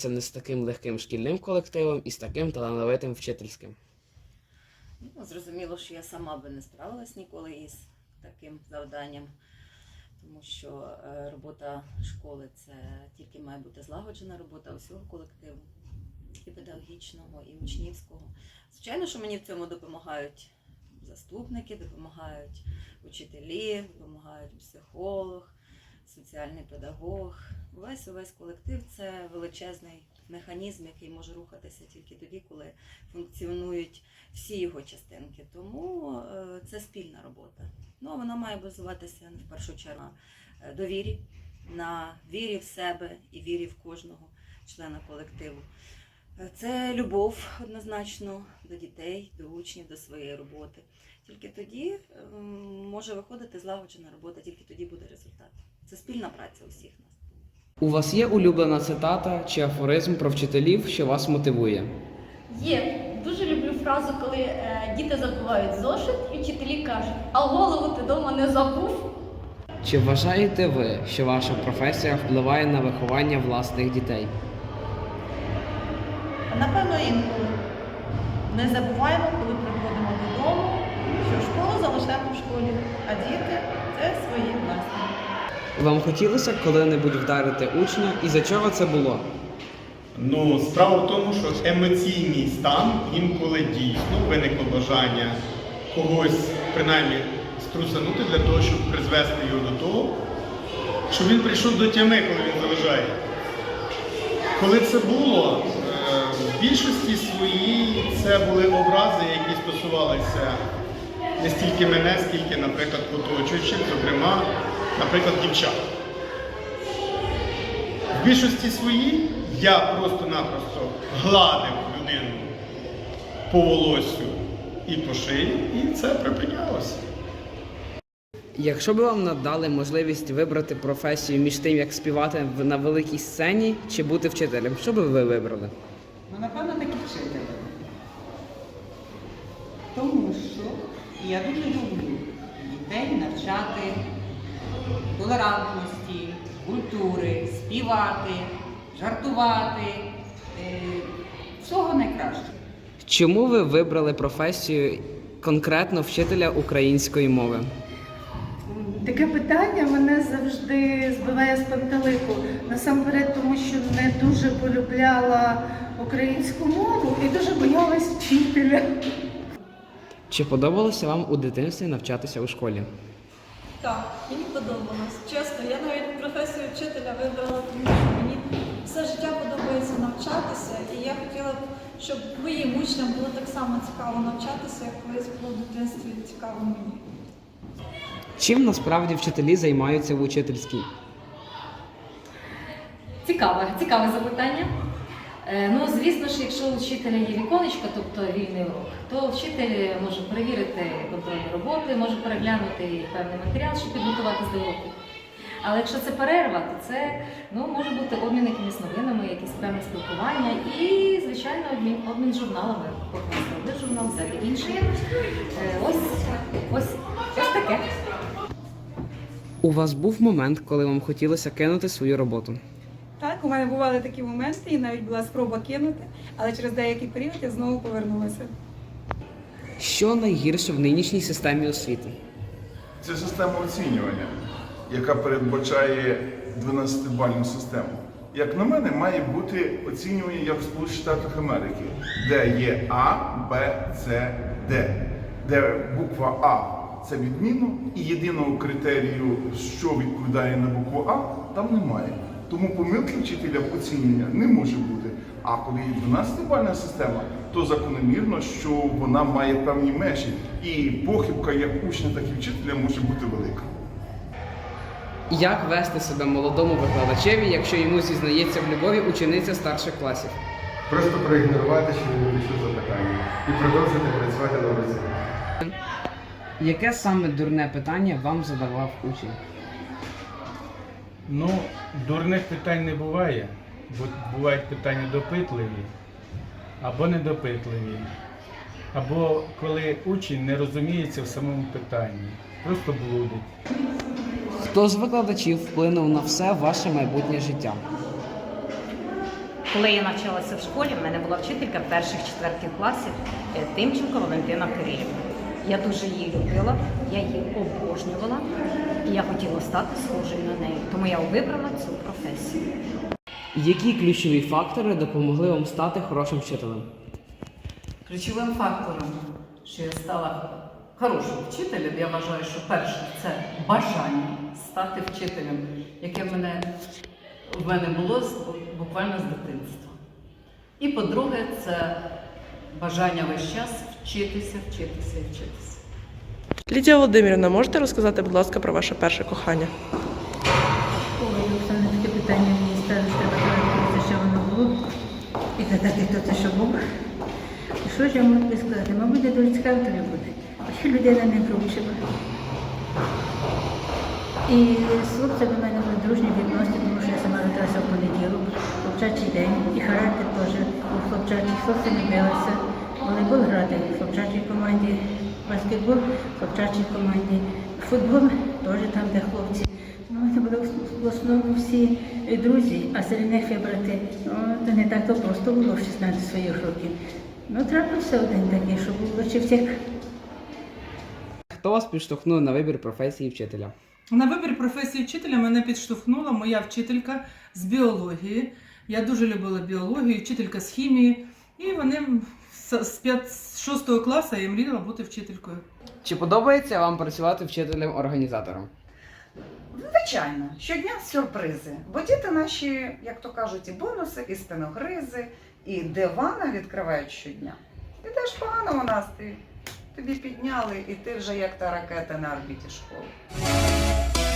живеться не з таким легким шкільним колективом і з таким талановитим вчительським? Ну, зрозуміло, що я сама би не справилась ніколи із таким завданням, тому що е, робота школи це тільки має бути злагоджена робота усього колективу, і педагогічного, і учнівського. Звичайно, що мені в цьому допомагають заступники, допомагають учителі, допомагають психолог, соціальний педагог. Увесь увесь колектив це величезний механізм, який може рухатися тільки тоді, коли функціонують всі його частинки. Тому е, це спільна робота. Ну, вона має базуватися в першу чергу е, довірі, на вірі в себе і вірі в кожного члена колективу. Е, Це любов однозначно до дітей, до учнів, до своєї роботи. Тільки тоді може виходити злагоджена робота, тільки тоді буде результат. Це спільна праця усіх нас. У вас є улюблена цитата чи афоризм про вчителів, що вас мотивує? Є. Дуже люблю фразу, коли е, діти забувають зошит, і вчителі кажуть, а голову ти дома не забув. Чи вважаєте ви, що ваша професія впливає на виховання власних дітей? Напевно, інколи. Не забуваємо, коли приходимо додому, що школу залишаємо в школі, а діти це свої власні. Вам хотілося коли-небудь вдарити учня і за чого це було? Ну, справа в тому, що емоційний стан інколи дійсно виникло бажання когось принаймні струсанути для того, щоб призвести його до того, щоб він прийшов до тями, коли він заважає. Коли це було, е, в більшості своїй це були образи, які стосувалися не стільки мене, скільки, наприклад, оточуючих, зокрема, наприклад, дівчат. В більшості своїй я просто-напросто гладив людину по волосю і по шиї, і це припинялося. Якщо б вам надали можливість вибрати професію між тим, як співати на великій сцені чи бути вчителем, що би ви вибрали? Ну, напевно, таки вчителем. Тому що я дуже люблю дітей навчати толерантності, культури, співати, жартувати, е, всього найкращого. Чому ви вибрали професію конкретно вчителя української мови? Таке питання мене завжди збиває з пантелику. Насамперед, тому що не дуже полюбляла українську мову і дуже боялась вчителя. Чи подобалося вам у дитинстві навчатися у школі? Так, мені подобалось. Чесно, я навіть професію вчителя вибрала, тому що мені все життя подобається навчатися, і я хотіла б, щоб моїм учням було так само цікаво навчатися, як колись було в дитинстві цікаво мені. Чим насправді вчителі займаються в учительській? Цікаве, цікаве запитання. Е, Ну, звісно ж, якщо у вчителя є віконечко, тобто вільний урок, то вчитель може перевірити контрольні роботи, може переглянути певний матеріал, щоб підготуватись до уроку. Але якщо це перерва, то це ну, може бути обмін якимись новинами, якесь певне спілкування і, звичайно, обмін, обмін журналами. Один журнал, взяти інший. Е, Ось, ось, ось таке. У вас був момент, коли вам хотілося кинути свою роботу? Так, у мене бували такі моменти, і навіть була спроба кинути, але через деякий період я знову повернулася. Що найгірше в нинішній системі освіти? Це система оцінювання, яка передбачає 12-бальну систему. Як на мене, має бути оцінювання як в Сполучених Штатах Америки, де є А, Б, С, Д, де буква А це відмінно, і єдиного критерію, що відповідає на букву А, там немає. Тому помилки вчителя в оцінювання не може бути. А коли є 12-бальна система, то закономірно, що вона має певні межі, і похибка як учня, так і вчителя може бути велика. Як вести себе молодому викладачеві, якщо йому зізнається в любові учениця старших класів? Просто проігнорувати, що не вирішив запитання і продовжити працювати на уроці. Яке саме дурне питання вам задавав учень? Ну, дурних питань не буває, бо бувають питання допитливі або недопитливі, або коли учень не розуміється в самому питанні, просто блудить. Хто з викладачів вплинув на все ваше майбутнє життя? Коли я навчалася в школі, в мене була вчителька перших-четвертих класів е, Тимченко Валентина Кирилівна. Я дуже її любила, я її обожнювала, і я хотіла стати схожою на неї. Тому я вибрала цю професію. Які ключові фактори допомогли вам стати хорошим вчителем? Ключовим фактором, що я стала хорошим вчителем, я вважаю, що перше це бажання стати вчителем, яке в мене, в мене було буквально з дитинства. І по-друге, це бажання весь час вчитися, вчитися і вчитися. Лідія Володимирівна, можете розказати, будь ласка, про ваше перше кохання? Ой, Оксана, таке питання мені ставиш, треба довідатися, що воно було. І казати, хто це що був. І що ж я можу сказати? Мабуть, я дуже цікаво тобі буде. Ще людина не кручила. І з хлопцями в мене були дружні відносини, тому що я сама родилася в понеділок, хлопчачий день, і характер теж був хлопчачий, хлопці не билися. Волейбол грати в хлопчачій команді, баскетбол в хлопчачій команді, футбол теж там, де хлопці. Ну, це були в основному всі друзі, а серед них вибрати, ну, це не так то просто було в 16 своїх років. Ну, трапився один такий, що був лише втік. Хто вас підштовхнув на вибір професії вчителя? На вибір професії вчителя мене підштовхнула моя вчителька з біології. Я дуже любила біологію, вчителька з хімії. І вони з- з 5-6 класу я мріяла бути вчителькою. Чи подобається вам працювати вчителем-організатором? Звичайно, щодня сюрпризи. Бо діти наші, як то кажуть, і бонуси, і спиногризи, і дивана відкривають щодня. І теж погано у нас ти. Тобі підняли, і ти вже як та ракета на орбіті школи.